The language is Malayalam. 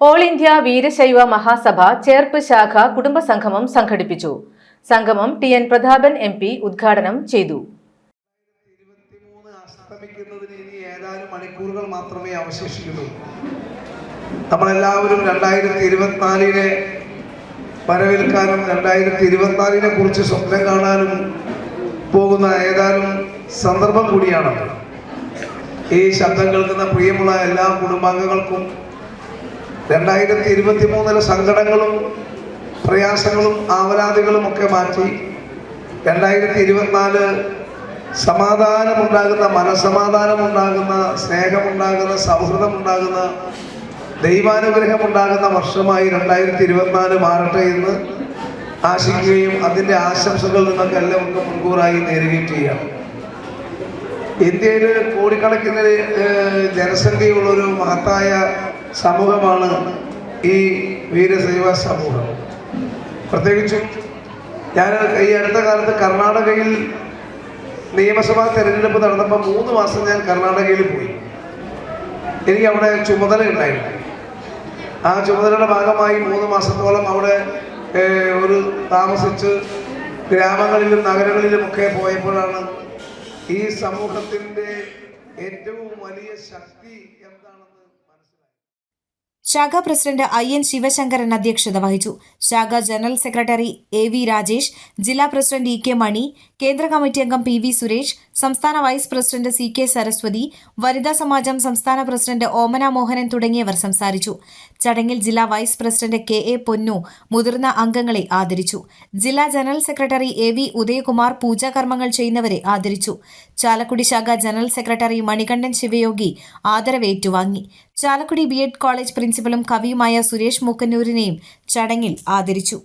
ഓൾ ഇന്ത്യ വീരശൈവ മഹാസഭ ചേർപ്പ് ശാഖ കുടുംബ സംഗമം സംഘടിപ്പിച്ചു. സംഗമം T N Prathapan M P ഉദ്ഘാടനം ചെയ്തു. ഏതാനും മണിക്കൂറുകൾ മാത്രമേ അവശേഷിക്കുന്നുള്ളൂ നമ്മളെല്ലാവരും രണ്ടായിരത്തി ഇരുപത്തിനാലിനെ വരവേൽക്കാനും രണ്ടായിരത്തി ഇരുപത്തിനാലിനെ കുറിച്ച് സ്വപ്നം കാണാനും പോകുന്ന ഏതാനും സന്ദർഭം കൂടിയാണ്. ഈ ശബ്ദം കേൾക്കുന്ന പ്രിയമുള്ള എല്ലാ കുടുംബാംഗങ്ങൾക്കും രണ്ടായിരത്തി ഇരുപത്തി മൂന്നിലെ സങ്കടങ്ങളും പ്രയാസങ്ങളും ആവലാതികളും ഒക്കെ മാറ്റി രണ്ടായിരത്തി ഇരുപത്തിനാല് സമാധാനമുണ്ടാകുന്ന മനസമാധാനമുണ്ടാകുന്ന സ്നേഹമുണ്ടാകുന്ന സൗഹൃദമുണ്ടാകുന്ന ദൈവാനുഗ്രഹമുണ്ടാകുന്ന വർഷമായി രണ്ടായിരത്തി ഇരുപത്തിനാല് മാറട്ടെ എന്ന് ആശിക്കുകയും അതിന്റെ ആശംസകൾ നിങ്ങൾക്ക് എല്ലാവർക്കും മുൻകൂറായി നേരുകയും ചെയ്യാം ഇന്ത്യയിൽ കോടിക്കണക്കിന് ജനസംഖ്യയുള്ളൊരു മഹത്തായ സമൂഹമാണ് ഈ വീരശൈവ സമൂഹം. പ്രത്യേകിച്ചും ഞാൻ ഈ അടുത്ത കാലത്ത് കർണാടകയിൽ നിയമസഭാ തെരഞ്ഞെടുപ്പ് നടന്നപ്പോൾ മൂന്ന് മാസം ഞാൻ കർണാടകയിൽ പോയി. എനിക്ക് അവിടെ ചുമതല ഉണ്ടായിരുന്നു. ആ ചുമതലയുടെ ഭാഗമായി മൂന്ന് മാസത്തോളം അവിടെ ഒരു താമസിച്ച് ഗ്രാമങ്ങളിലും നഗരങ്ങളിലുമൊക്കെ പോയപ്പോഴാണ് ഈ സമൂഹത്തിന്റെ ഏറ്റവും വലിയ ശക്തി എന്താണെന്ന് ശാഖ പ്രസിഡന്റ് ഐ എൻ ശിവശങ്കരൻ അധ്യക്ഷത വഹിച്ചു. ശാഖ general secretary A V Rajesh ജില്ലാ പ്രസിഡന്റ് ഇ കെ മണി കേന്ദ്ര കമ്മിറ്റി അംഗം പി വി സുരേഷ് സംസ്ഥാന vice president C K Saraswathi വനിതാ സമാജം സംസ്ഥാന പ്രസിഡന്റ് ഓമന മോഹനൻ തുടങ്ങിയവർ സംസാരിച്ചു. ചടങ്ങിൽ ജില്ലാ വൈസ് പ്രസിഡന്റ് കെ എ പൊന്നു മുതിർന്ന അംഗങ്ങളെ ആദരിച്ചു. ജില്ലാ general secretary A V Udayakumar പൂജാകർമ്മങ്ങൾ ചെയ്യുന്നവരെ ആദരിച്ചു. ചാലക്കുടി ശാഖ ജനറൽ സെക്രട്ടറി മണികണ്ഠൻ ശിവയോഗി ആദരവ് ഏറ്റുവാങ്ങി ചാലക്കുടി ബി കോളേജ് പ്രിൻസിപ്പലും കവിയുമായ സുരേഷ് മൂക്കന്നൂരിനെയും ചടങ്ങിൽ ആദരിച്ചു